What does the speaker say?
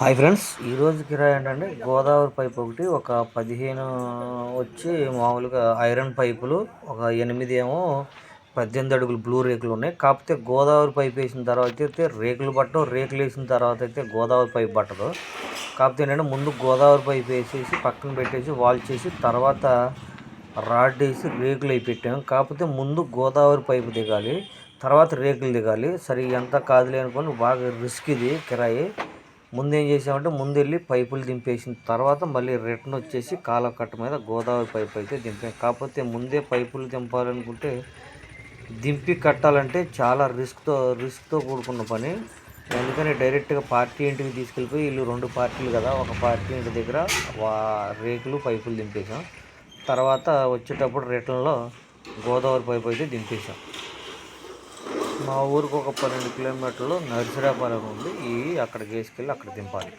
Hi friends ఈరోజు కిరాయి ఏంటంటే గోదావరి పైప్ ఒకటి ఒక పదిహేను వచ్చి మామూలుగా ఐరన్ పైపులు ఒక ఎనిమిది ఏమో పద్దెనిమిది అడుగులు బ్లూ రేకులు ఉన్నాయి. కాకపోతే గోదావరి పైప్ వేసిన తర్వాత అయితే రేకులు పట్టవు రేకులు వేసిన తర్వాత అయితే గోదావరి పైప్ పట్టదు. కాకపోతే ఏంటంటే ముందు గోదావరి పైప్ వేసేసి పక్కన పెట్టేసి వాల్ చేసి తర్వాత రాడ్ వేసి రేకులు అయి పెట్టాము. కాకపోతే ముందు గోదావరి పైపు దిగాలి తర్వాత రేకులు దిగాలి. సరే ఎంత కాదులే అనుకోని బాగా రిస్క్ ఇది కిరాయి. ముందు ఏం చేసామంటే ముందు వెళ్ళి పైపులు దింపేసిన తర్వాత మళ్ళీ రిటర్న్ వచ్చేసి కాలకట్ట మీద గోదావరి పైపు అయితే దింపాం. కాకపోతే ముందే పైపులు దింపాలనుకుంటే దింపి కట్టాలంటే చాలా రిస్క్తో రిస్క్తో కూడుకున్న పని. అందుకని డైరెక్ట్గా పార్టీ ఇంటికి తీసుకెళ్ళిపోయి వీళ్ళు రెండు పార్టీలు కదా ఒక పార్టీ ఇంటి దగ్గర వా రేకులు పైపులు దింపేసాం. తర్వాత వచ్చేటప్పుడు రిటర్న్లో గోదావరి పైపు అయితే దింపేసాం. మా ఊరికి ఒక పన్నెండు కిలోమీటర్లు నర్సిరాపాలెం ఉంది ఈ అక్కడికి వేసుకెళ్ళి అక్కడ దింపాలి.